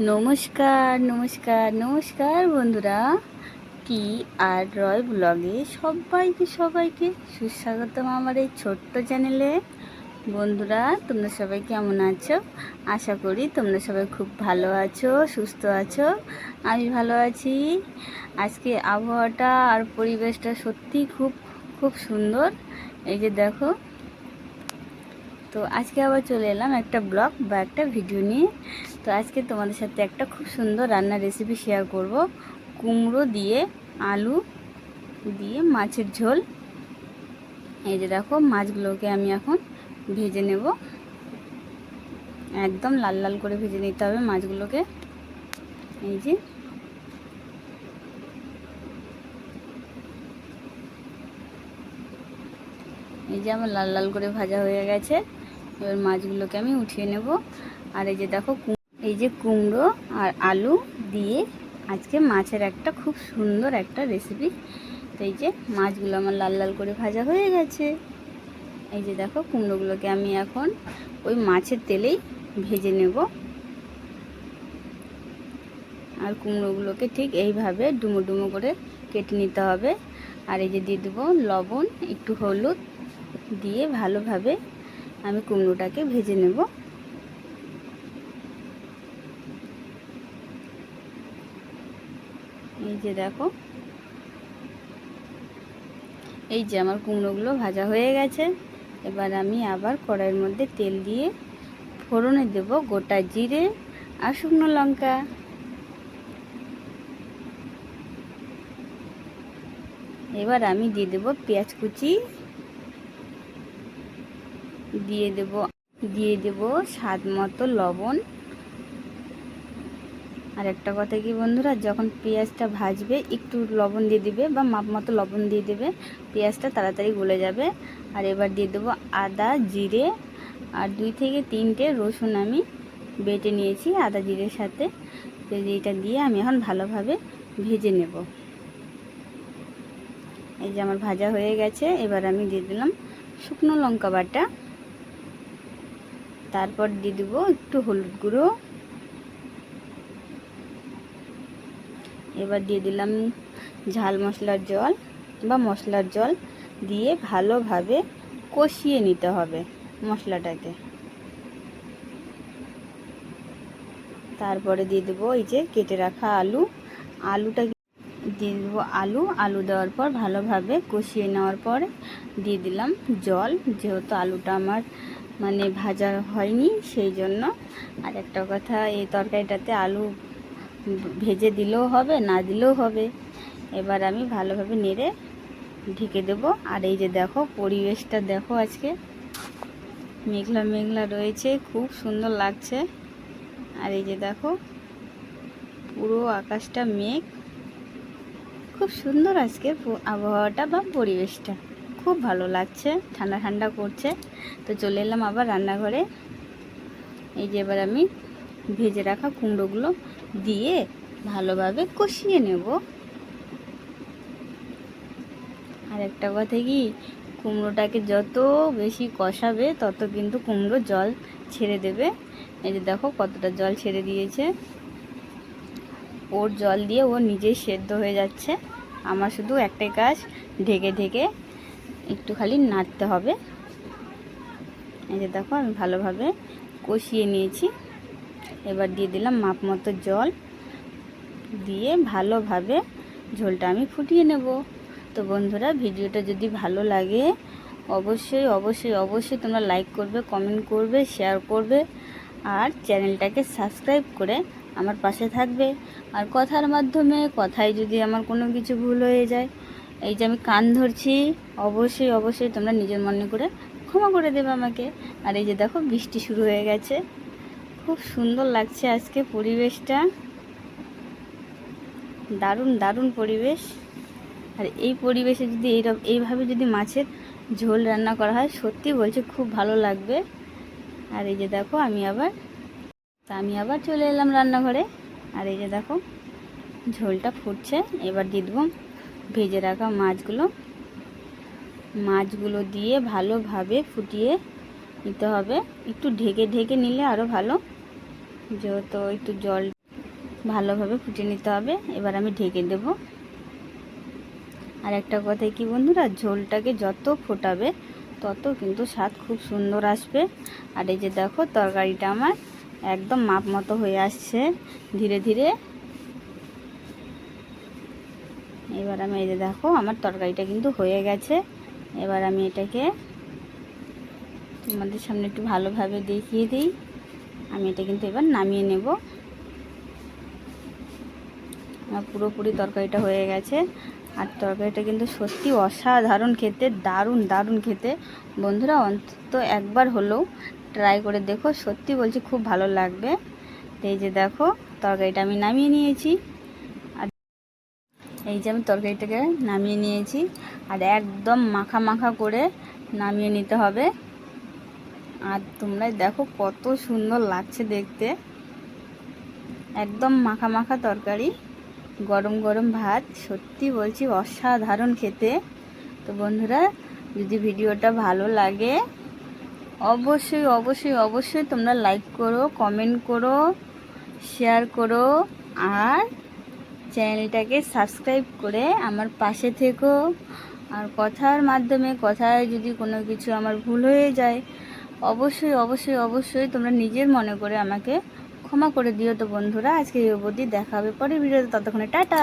নমস্কার নমস্কার নমস্কার বন্ধুরা। কি আর রয় ব্লগে সবাইকে সবাইকে সুস্বাগতম আমার এই ছোট্ট চ্যানেলে। বন্ধুরা, তোমরা সবাই কেমন আছো? আশা করি তোমরা সবাই খুব ভালো আছো, সুস্থ আছো। আমি ভালো আছি। আজকে আবহাওয়াটা আর পরিবেশটা সত্যি খুব খুব সুন্দর। এই যে দেখো তো আজকে আবার চলে এলাম একটা ব্লগ বা একটা ভিডিও নিয়ে। তো আজকে তোমাদের সাথে একটা খুব সুন্দর রান্নার রেসিপি শেয়ার করব। কুমড়ো দিয়ে, আলু দিয়ে, মাছের ঝোল। এই যে দেখো, মাছগুলোকে আমি এখন ভেজে নেব। একদম লাল লাল করে ভেজে নিতে হবে মাছগুলোকে। এই যে। এই যে আমার লাল লাল করে ভাজা হয়ে গেছে। এবার মাছগুলোকে আমি উঠিয়ে নেব। আর এই যে দেখো এই যে কুমড়ো আর আলু দিয়ে আজকে মাছের একটা খুব সুন্দর একটা রেসিপি তো এই যে মাছগুলো আমার লাল লাল করে ভাজা হয়ে গেছে। এই যে দেখো কুমড়োগুলোকে আমি এখন ওই মাছের তেলেই ভেজে নেব। আর কুমড়োগুলোকে ঠিক এইভাবে ডুমো ডুমো করে কেটে নিতে হবে। আর এই যে দিয়ে দেবো লবণ, একটু হলুদ দিয়ে ভালোভাবে আমি কুমড়োটাকে ভেজে নেব। এই যে দেখো, এই যে আমার কুমড়োগুলো ভাজা হয়ে গেছে। এবার আমি আবার কড়াইয়ের মধ্যে তেল দিয়ে ফোড়নে দেব গোটা জিরে আর শুকনো লঙ্কা। এবার আমি দিয়ে দেবো পেঁয়াজ কুচি। দিয়ে দেব দিয়ে দেব স্বাদ মতো লবণ। আর একটা কথা কি বন্ধুরা, যখন পেঁয়াজটা ভাজবে, একটু লবণ দিয়ে দিবে বা মাপ মতো লবণ দিয়ে দেবে, পেঁয়াজটা তাড়াতাড়ি গলে যাবে। আর এবার দিয়ে দেবো আদা জিরে, আর দুই থেকে তিনটে রসুন আমি বেটে নিয়েছি আদা জিরের সাথে। তো এইটা দিয়ে আমি এখন ভালোভাবে ভেজে নেব। এই যে আমার ভাজা হয়ে গেছে, এবার আমি দিয়ে দিলাম শুকনো লঙ্কা বাটা। তারপর দিয়ে দেবো একটু হলুদ গুঁড়ো। এবার দিয়ে দিলাম ঝাল মশলার জল বা মশলার জল দিয়ে ভালোভাবে কষিয়ে নিতে হবে মশলাটাকে। তারপরে দিয়ে দেবো এই যে কেটে রাখা আলু। আলুটা দিয়ে দেবো আলু। আলু দেওয়ার পর ভালোভাবে কষিয়ে নেওয়ার পর দিয়ে দিলাম জল। যেহেতু আলুটা আমার মানে ভাজা হয়নি, সেই জন্য। আর একটা কথা, এই তরকারিটাতে আলু ভেজে দিলেও হবে, না দিলেও হবে। এবার আমি ভালোভাবে নেড়ে ঢেকে দেবো। আর এই যে দেখো, পরিবেশটা দেখো আজকে। মেঘলা মেঘলা রয়েছে, খুব সুন্দর লাগছে। আর এই যে দেখো, পুরো আকাশটা মেঘ। খুব সুন্দর আজকে আবহাওয়াটা বা পরিবেশটা। খুব ভালো লাগছে, ঠান্ডা ঠান্ডা করছে। তো চলে এলাম আবার রান্নাঘরে। এই যে এবার আমি ভেজে রাখা কুমড়োগুলো দিয়ে ভালোভাবে কষিয়ে নেব। আর একটা কথা কি, কুমড়োটাকে যত বেশি কষাবে, তত কিন্তু কুমড়ো জল ছেড়ে দেবে। এই যে দেখো কতটা জল ছেড়ে দিয়েছে। ওর জল দিয়ে ও নিজেই সেদ্ধ হয়ে যাচ্ছে। আমার শুধু একটাই কাজ, ঢেকে ঢেকে একটু খালি নাড়তে হবে। এই যে দেখো, আমি ভালোভাবে কষিয়ে নিয়েছি। এবার দিয়ে দিলাম মাপ মতো জল। দিয়ে ভালোভাবে ঝোলটা আমি ফুটিয়ে নেব। তো বন্ধুরা, ভিডিওটা যদি ভালো লাগে, অবশ্যই অবশ্যই অবশ্যই তোমরা লাইক করবে, কমেন্ট করবে, শেয়ার করবে, আর চ্যানেলটাকে সাবস্ক্রাইব করে আমার পাশে থাকবে। আর কথার মাধ্যমে, কথায় যদি আমার কোনো কিছু ভুল হয়ে যায় এই যে আমি কান ধরছি, অবশ্যই অবশ্যই তোমরা নিজের মনে করে ক্ষমা করে দেবে আমাকে। আর এই যে দেখো, বৃষ্টি শুরু হয়ে গেছে। খুব সুন্দর লাগছে আজকে পরিবেশটা। দারুণ দারুণ পরিবেশ। আর এই পরিবেশে যদি এইরকম, এইভাবে যদি মাছের ঝোল রান্না করা হয়, সত্যি বলছে খুব ভালো লাগবে। আর এই যে দেখো, আমি আবার, তা আমি আবার চলে এলাম রান্নাঘরে। আর এই যে দেখো, ঝোলটা ফুটছে, এবার দিয়ে দেবো ভেজে রাখা মাছগুলো। মাছগুলো দিয়ে ভালোভাবে ফুটিয়ে নিতে হবে। একটু ঢেকে ঢেকে নিলে আরও ভালো। যেহেতু একটু জল ভালোভাবে ফুটিয়ে নিতে হবে, এবার আমি ঢেকে দেব। আর একটা কথাই কি বন্ধুরা, ঝোলটাকে যত ফোটাবে, তত কিন্তু স্বাদ খুব সুন্দর আসবে। আর এই যে দেখো, তরকারিটা আমার একদম মাপ মতো হয়ে আসছে। ধীরে ধীরে এবার আমি এই যে দেখো, আমার তরকারিটা কিন্তু হয়ে গেছে। এবার আমি এটাকে তোমাদের সামনে একটু ভালোভাবে দেখিয়ে দিই। আমি এটা কিন্তু এবার নামিয়ে নেব। আমার পুরোপুরি তরকারিটা হয়ে গেছে। আর তরকারিটা কিন্তু সত্যি অসাধারণ খেতে, দারুণ দারুণ খেতে। বন্ধুরা, অন্তত একবার হলেও ট্রাই করে দেখো। সত্যি বলছি, খুব ভালো লাগবে। এই যে দেখো, তরকারিটা আমি নামিয়ে নিয়েছি। এই যে আমি তরকারিটাকে নামিয়ে নিয়েছি। আর একদম মাখা মাখা করে নামিয়ে নিতে হবে। আর তোমরা দেখো কত সুন্দর লাগছে দেখতে। একদম মাখা মাখা তরকারি, গরম গরম ভাত। সত্যি বলছি, অসাধারণ খেতে। তো বন্ধুরা, যদি ভিডিওটা ভালো লাগে, অবশ্যই অবশ্যই অবশ্যই তোমরা লাইক করো কমেন্ট করো শেয়ার করো। আর চ্যানেলটাকে সাবস্ক্রাইব করে আমার পাশে থেকো। আর কথার মাধ্যমে কথায় যদি কোনো কিছু আমার ভুল হয়ে যায়, অবশ্যই অবশ্যই অবশ্যই তোমরা নিজের মনে করে আমাকে ক্ষমা করে দিও তো বন্ধুরা। আজকে এই অবধি দেখা হবে পরের ভিডিওতে। ততক্ষণে টাটা।